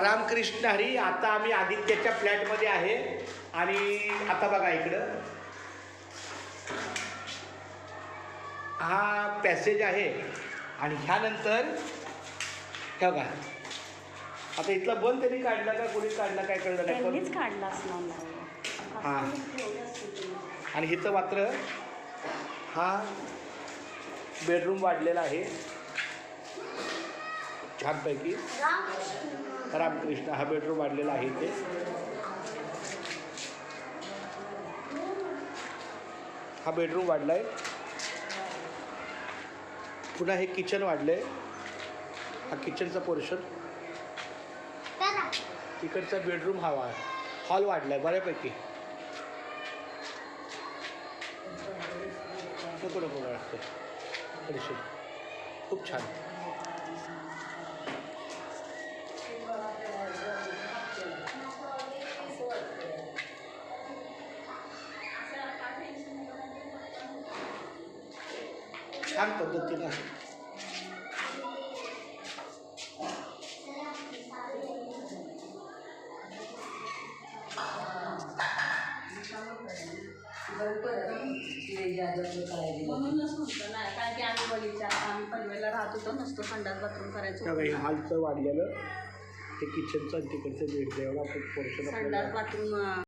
रामकृष्ण हरी आता आम्ही आदित्यच्या फ्लॅटमध्ये आहे. आणि आता बघा इकडं. हा पॅसेज आहे. आणि ह्यानंतर हे बघा. आता इथला बंद त्यांनी काढला का कोणी काढला काय कळलं नाही. काढला. हा. आणि इथं मात्र हा बेडरूम वाढलेला आहे. छानपैकी. रामकृष्ण हा बेडरूम वाढलेला आहे इथे हा बेडरूम वाढलाय पुन्हा हे किचन वाढलंय हा किचनचा पोर्शन तिकडचा बेडरूम हा वा हॉल वाढलाय बऱ्यापैकी नको नको वाटतं खूप छान बाथरूम करायचो. हे हॉलचं वाढलेलं. ते किचनचं तिकडचं बेड जेवढा पोर्शन संडास बाथरूम